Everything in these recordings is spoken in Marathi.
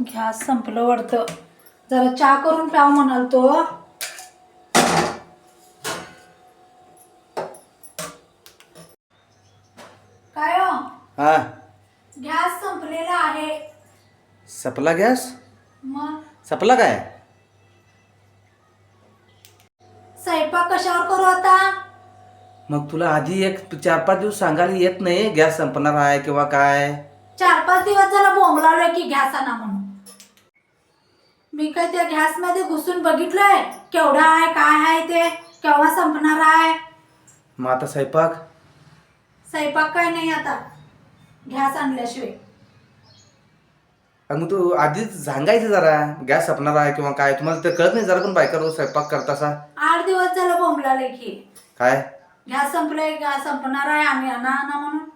गॅस संपलं वाटतं जरा चहा करून प्याव म्हणाल तो. काय हो? हा. गॅस संपलेला आहे. सपला गॅस? मग? सपला काय? स्वयंपाक कशावर करू आता? मग तुला आधी एक चार पाच दिवस सांगायला येत नाही गॅस संपणार आहे किंवा काय? चार पाच दिवस झाला बोंबलावलोय की गॅस आणा म्हणून. मी काय त्या गॅसमध्ये घुसून बघितलंय? केवढा आहे काय आहे ते? केव्हा संपणार आहे? मग आता स्वयंपाक? स्वयंपाक काय नाही आता. गॅस आणल्याशिवाय. अगं मग तू आधीच सांगायचं जरा गॅस संपणार आहे किंवा काय? तुम्हाला ते कळत नाही जरा पण बायका स्वयंपाक करतासा. आठ दिवस झालं बोंबलाले की. काय? गॅस संपलाय गॅस संपणार आहे आम्ही आणा आणा म्हणून.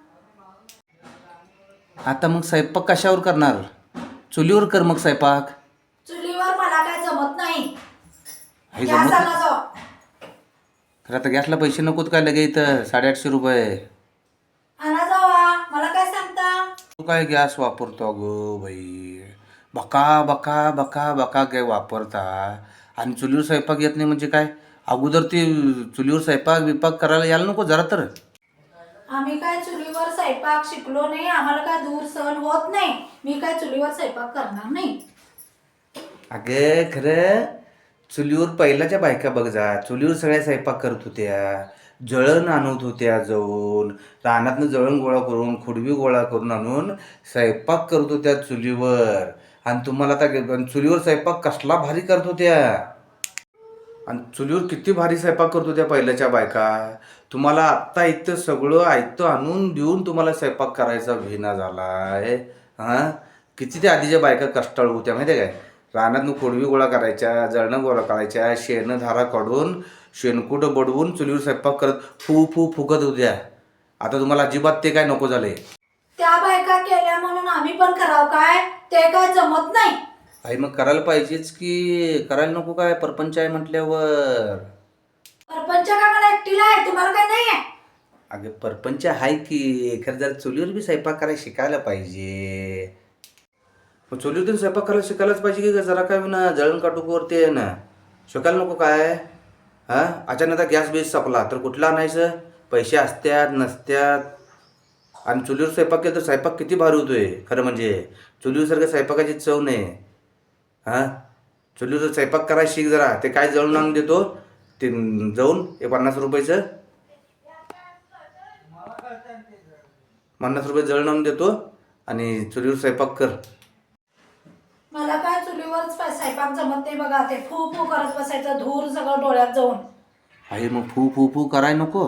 आता मग स्वयंपाक कशावर करणार? चुलीवर कर मग स्वयंपाक चुलीवर मला काय जमत नाही हे गॅस जमत आणा जाऊ खरं आता गॅसला पैसे नकोत काय लगे इथं? साडेआठशे रुपये. आणा जावा. मला काय सांगता? तू काय गॅस वापरतो अगो बाई? बका बका बका बका काय वापरता? आणि चुलीवर स्वयंपाक येत नाही म्हणजे काय? अगोदर ते चुलीवर स्वयंपाक बिपाक करायला यायला नको जरा तर. आम्ही काय चुलीवर स्वयंपाक शिकलो नाही. आम्हाला काय दूर सहन होत नाही. मी काय चुलीवर स्वयंपाक करणार नाही? अगे खरं चुलीवर पहिल्याच्या बायका बघ जा. चुलीवर सगळ्या स्वयंपाक करत होत्या. जळण आणत होत्या जाऊन. रानातनं जळण गोळा करून खुडवी गोळा करून आणून स्वयंपाक करत होत्या चुलीवर. आणि तुम्हाला आता चुलीवर स्वयंपाक कसला भारी करत होत्या? आणि चुलीवर किती भारी स्वयंपाक करत होत्या पहिल्याच्या बायका. तुम्हाला आत्ता इथं सगळं ऐकतं आणून देऊन तुम्हाला स्वयंपाक करायचा विना झालाय. हां? किती त्या आधीच्या बायका कष्टाळू होत्या माहिती आहे काय? रानातनं खोडवी गोळा करायच्या जळणं गोळा करायच्या शेणं धारा काढून शेणकूट बडवून चुलीवर स्वयंपाक करत फू फू फुकत होत्या आता तुम्हाला अजिबात ते काय नको झाले त्या बायका केल्या म्हणून आम्ही पण करावं काय? ते काय जमत नाही. आई मग करायला पाहिजेच की करायला नको काय? परपंच आहे म्हटल्यावर. परपंच का मला एकटीला आहे? तुम्हाला काय नाही आहे? अगे परपंच आहे की खरं जर चुलीवर बी स्वयंपाक करायला शिकायला पाहिजे. मग चुलीवर स्वयंपाक करायला शिकायलाच पाहिजे की जरा काय ना जळण काटूकवरती आहे ना. शिकायला नको काय? हां? अचानक आता गॅस बेस संपला तर कुठला आणायचं? पैसे असत्यात नसत्यात. आणि चुलीवर स्वयंपाक केला तर स्वयंपाक किती भारी होतोय खरं म्हणजे. चुलीवरसारखं स्वयंपाकाची चव नाही. हां? चुलीवर स्वयंपाक करायला शिक जरा ते काय जळून आणून देतो? ते जाऊन एक पन्नास रुपयाचं. पन्नास रुपये जळून आणून देतो आणि चुलीवर स्वयंपाक कर. मला काय चुलीवर स्वयंपाक जमत नाही बघा ते फू फू करत बसायचं धूर सगळं डोळ्यात जाऊन. आहे मग फू फू फू कराय नको.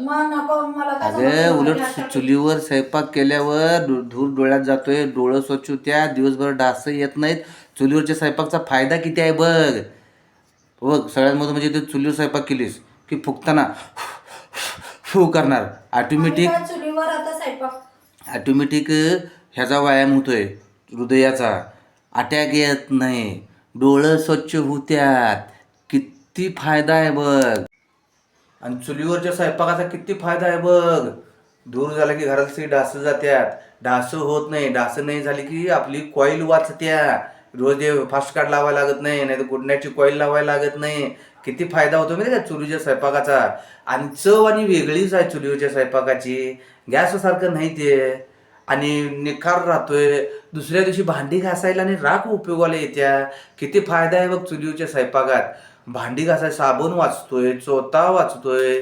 मग नको मला काय जमत अगं नाही उलट बघा. चुलीवर स्वयंपाक केल्यावर धू- धूर डोळ्यात जातोय डोळं स्वच्छ होत्या दिवसभर डास येत नाहीत. चुलीवरच्या स्वयंपाकचा फायदा किती आहे बघ. बघ सगळ्यात महत्त्व म्हणजे ते चुलीवर स्वयंपाक केलीस की फुकताना फू करणार. ऑटोमॅटिक काय चुलीवर आता स्वयंपाक. ऑटोमॅटिक ह्याचा व्यायाम होतोय हृदयाचा. अटॅक येत नाही. डोळं स्वच्छ होत्यात. किती फायदा आहे बघ. आणि चुलीवरच्या स्वयंपाकाचा किती फायदा आहे बघ. दूर झाला की घरात सगळी डास जात्यात. डास होत नाही. डास नाही झाली की आपली कॉईल वाचत्या. रोज ते फास्ट कार्ड लावायला लागत नाही. नाही तर गुडनाईटची कॉईल लावायला लागत नाही. किती फायदा होतो माहिती का चुलीच्या स्वयंपाकाचा? आणि चव आणि वेगळीच आहे चुलीवरच्या स्वयंपाकाची. गॅससारखं नाही ते. आणि निखार राहतोय. दुसऱ्या दिवशी भांडी घासायला आणि राख उपयोगाला येत्या. किती फायदा आहे बघ चुलीवरच्या स्वयंपाकात. भांडी घासाय साबण वाचतोय चोता वाचतोय.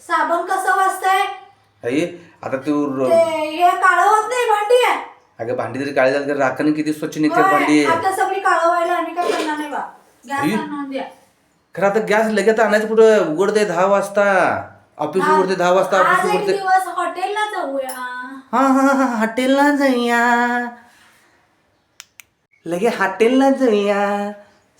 साबण कसं वाजतंय आई आता तू र- ते हे काळं होत नाही भांडी? आहे अगं भांडी जरी काळी झाली तर राखण किती स्वच्छ निघतात भांडी. होय, आता सगळी काळं व्हायला आम्ही काय करणार नाही बा. गॅस? आणून द्या. खरं आता गॅस लगेच आणायचं कुठं? उघडते दहा वाजता. ऑफिस उघडते दहा वाजता आज ऑफिस एक उघडते दिवस हॉटेलला जाऊया. हॉटेलला जाऊया. लगे हॉटेलला जाऊया.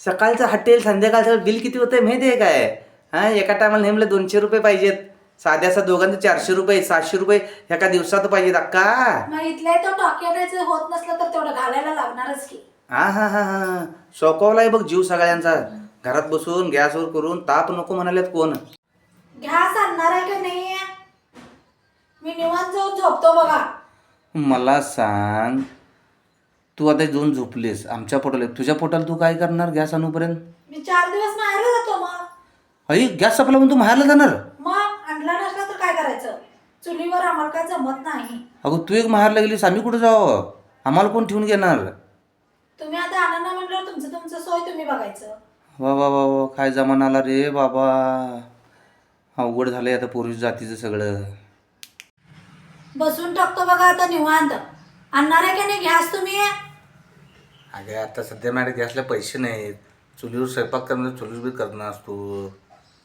सकाळचं हॉटेल संध्याकाळचं बिल किती होतंय माहिती आहे काय? हा एका टायमाला नेमलं दोनशे रुपये पाहिजेत. साध्या असा दोघांचं चारशे रुपये सातशे रुपये एका दिवसात पाहिजेत अक्का. मग इथल्या तो टॉकेटायचं होत नसलं तर तेवढं घालायला लागणारच की. हा हा हा हा. सोकवलाय बघ जीव सगळ्यांचा. घरात बसून गॅसवर करून ताप नको म्हणाल्यात कोण. गॅस आणणार आहे का नाही? मी निवांत जाऊन झोपतो बघा. मला सांग तू आता जाऊन झोपलीस. आमच्या पोटाला तुझ्या पोटाला तू काय करणार गॅस आणूपर्यंत? मी चार दिवस माहेर जातो मग. अई गॅस संपला म्हणून तू माहेरला जाणार? मग आणला नसला तर काय करायचं? चुलीवर आम्हाला काय जमत नाही. अगं तू एक माहेरला गेलीस आम्ही कुठं जावं? आम्हाला कोण ठेवून घेणार? तुम्ही आता आनंद म्हणल्यावर तुमचं तुमचं सोय तुम्ही बघायचं. वा वा वा वा काय जमाना आला रे बाबा. अवघड झालंय आता पूर्वी जातीचं सगळं. बसून टाकतो बघा आता निवांत. आणणार आहे की नाही घ्यास तुम्ही? अगं आता सध्या माझ्या गॅसला पैसे नाहीत. चुलीवर स्वयंपाक करणार चुलीवर बी करणार असतो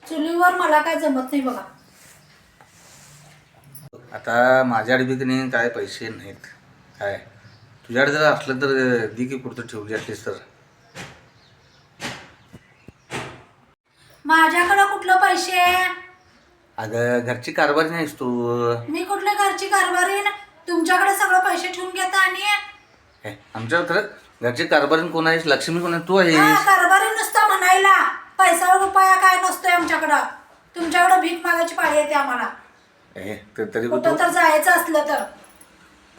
चुलीवर मला काय जमत नाही बघा. आता माझ्याकडे बी की नाही काय पैसे नाहीत. काय? तुझ्याकडे जर असलं तर दी की कुठं ठेवली असलीस तर. माझ्याकडं कुठलं पैसे? अगं घरची कारभार नाहीस तू. मी कुठल्या घरची कारभारीन तुमच्याकडे सगळं पैसे ठेवून घेता आणि? हे, आमच्याकडे खरं घरची कारभारी कोण आहेस? लक्ष्मी कोण आहे? तू हा, आहेस. कारभारी नुसतं म्हणायला. पैसा रुपया काय नसतोय आमच्याकडं. तुमच्याकडं भीक मागायची पाळी येते आम्हाला. हे, तर तरी पण कुठं तर जायचं असलं तर.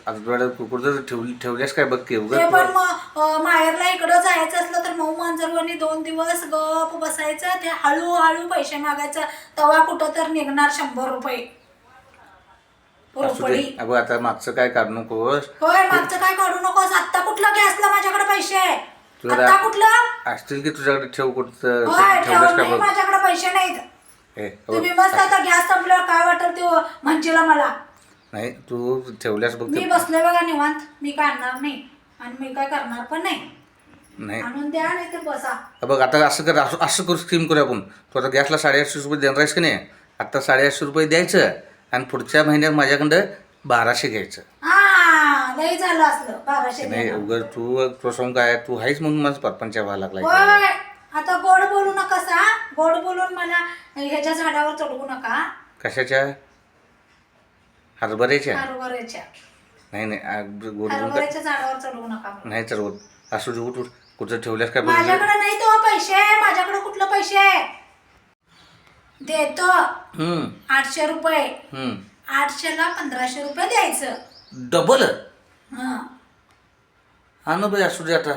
आता तुझ्याकडे कुकुर जर ठेवली ठेवल्यास काय बघ की ते पण मग माहेरला इकडं जायचं असलं तर मऊ मांजरवानी दोन दिवस गप बसायचं ते हळूहळू पैसे मागायचं तेव्हा कुठं तर निघणार शंभर रुपये. असू रुपडी. दे अगं आता मागचं काय काढू नकोस? होय मागचं काय काढू नकोस? आत्ता कुठलं गॅसला माझ्याकडे पैसे? तुला- आत्ता कुठलं? असतील की तुझ्याकडे ठेव कुठं होय ठेवल्यास ठेवून काय नाही बघ? माझ्याकडे पैसे नाहीत. हे, हो. तुम्ही मस्त आता गॅस संपल्यावर काय वाटेल ते म्हणशीला मला. नाही तू ठेवल्यास बघ मी ते. बसलोय बघा निवांत. मी काय आणणार नाही. आणि मी काय करणार पण नाही. नाही. आणून द्या नाही तर बसा. हा बघ आता असं कर असं असं करू स्कीम करू आपण. तू आता गॅसला साडेआठशे रुपये देणार आहेस की नाही? आता साडेआठशे रुपये द्यायचं आणि पुढच्या महिन्यात माझ्याकडं बाराशे घ्यायचं. हा लई झालं असलं. बाराशे नाही देणं. उगाच तू तू सांगू काय तू आहेस म्हणून माझं परपंच व्हायला लागलाय होय. आता गोड बोलू नका सा गोड बोलून मला ह्याच्या झाडावर चढवू नका. कशाच्या? हरभऱ्याच्या? हरभऱ्याच्या. नाही नाही आ, गोड बोलून काय हरभऱ्याच्या झाडावर चढवू नका. नाही चढवत. असू दे उठ उठ. कुठं ठेवल्यास काय बघ माझ्याकडे नाही तो पैसे माझ्याकडे कुठलं पैसे देतो. हम्म. आठशे रुपये. हम्म. आठशेला पंधराशे रुपये द्यायचं. डबल? हं. हा ना बाई असू दे आता.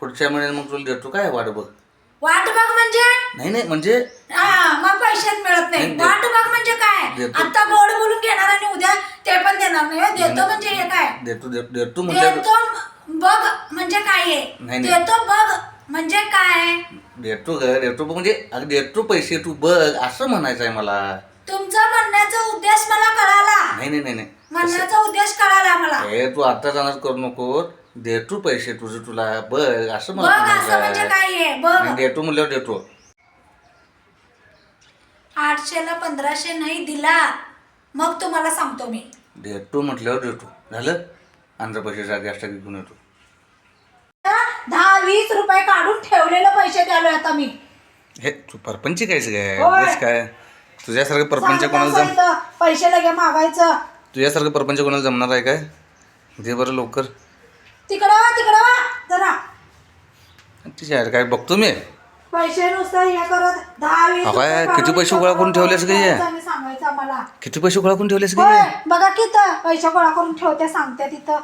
पुढच्या महिन्यात मग तुला देतो. काय वाट बघ? वाट बघ म्हणजे? नाही नाही म्हणजे हा मग पैशात मिळत नाही. नाही, दे- वाट बघ म्हणजे काय? देतो. आता गोड बोलून घेणार आणि उद्या ते पण देणार नाही. होय. देतो म्हणजे हे काय? देतो देतो देतो म्हटलं देतो बघ म्हणजे काय आहे? नाही, नाही. देतो बघ म्हणजे काय? देतो ग देतो बघ म्हणजे अगं देतो पैसे तू बघ असं म्हणायचं आहे मला. तुमचा म्हणण्याचा उद्देश मला कळाला. नाही नाही नाही नाही. म्हणण्याचा उद्देश कळाला मला. हे तू आता जाणार करू नको. देतो पैसे तुझं तुला बघ असं बघ मला असं म्हणजे म्हणायचं काय? आहे. देतो म्हणल्यावर देतो. आठशेला पंधराशे नाही दिला. मग तुम्हाला सांगतो मी. देतो म्हटल्यावर देतो. झालं? आंध्र पैशाचा गॅस टाकी घेऊन येतो. दहा वीस रुपये काढून ठेवलेले पैसे द्यालोय आता मी. हे तू परपंच काय? होय. काय? तुझ्यासारखं परपंच कोणाला जम सांगता पैसे लगे मागायचं. तुझ्यासारखं परपंच कोणाला जमणार आहे काय? दे बरं लवकर. तिकडं वा तिकडं वा जरा. तिच्या काय बघतो मी? पैसे नुसतं हे करत दहा वीस अगं, रुपये किती पैसे गोळा करून ठेवलेस गं हे? आणि सांगायचं आम्हाला. किती पैसे गोळा करून ठेवलेस की होय बघा तिथं पैसे गोळा करून ठेवते सांगते तिथं.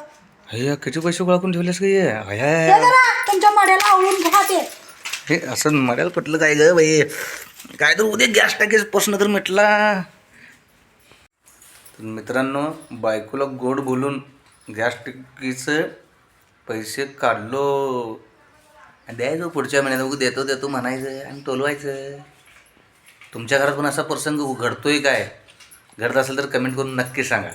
हे किती पैसे गोळा करून ठेवलेस की जरा तुमच्या मड्याला आवळून घ्या ते. हे असं मड्याला पटलं काय ग बाई? काय तर उद्या गॅस टाकीच प्रश्न तर मिटला. तर मित्रांनो बायकोला गोड बोलून गॅस टाकीचं पैसे काढलो. द्यायचो पुढच्या महिन्यात उगा देतो देतो म्हणायचं आणि टोलवायचं तुमच्या घरात पण असा प्रसंग घडतोय काय? घडत असेल तर कमेंट करून नक्की सांगा.